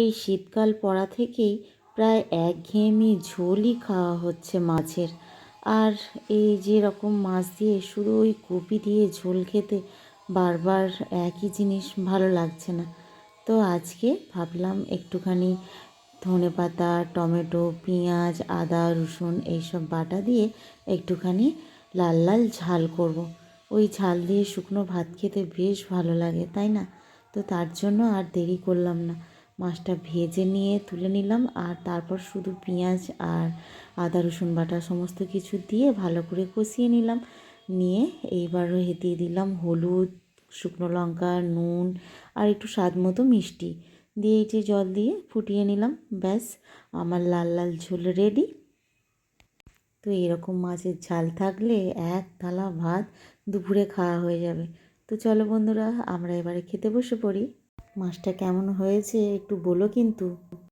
এই শীতকাল পড়া থেকেই প্রায় একঘেয়েমি ঝোলই খাওয়া হচ্ছে মাছের। আর এই যে রকম মাছ দিয়ে শুধু ওই কপি দিয়ে ঝোল খেতে বারবার একই জিনিস ভালো লাগছে না। তো আজকে ভাবলাম একটুখানি ধনে পাতা টমেটো, পেঁয়াজ, আদা, রসুন এইসব বাটা দিয়ে একটুখানি লাল লাল ঝাল করব। ওই ঝাল দিয়ে শুকনো ভাত খেতে বেশ ভালো লাগে, তাই না? তো তার জন্য আর দেরি করলাম না। মাছটা ভেজে নিয়ে তুলে নিলাম আর তারপর শুধু পেঁয়াজ আর আদা, রসুন বাটা সমস্ত কিছু দিয়ে ভালো করে কষিয়ে নিলাম। নিয়ে এইবার দিয়ে দিলাম হলুদ, শুকনো লঙ্কা, নুন আর একটু স্বাদ মতো মিষ্টি। দিয়ে এই যে জল দিয়ে ফুটিয়ে নিলাম। ব্যাস, আমার লাল লাল ঝোল রেডি তো এরকম মাছের ঝাল থাকলে এক থালা ভাত দুপুরে খাওয়া হয়ে যাবে। তো চলো বন্ধুরা, আমরা এবারে খেতে বসে পড়ি। মাছটা কেমন হয়েছে একটু বলো কিন্তু।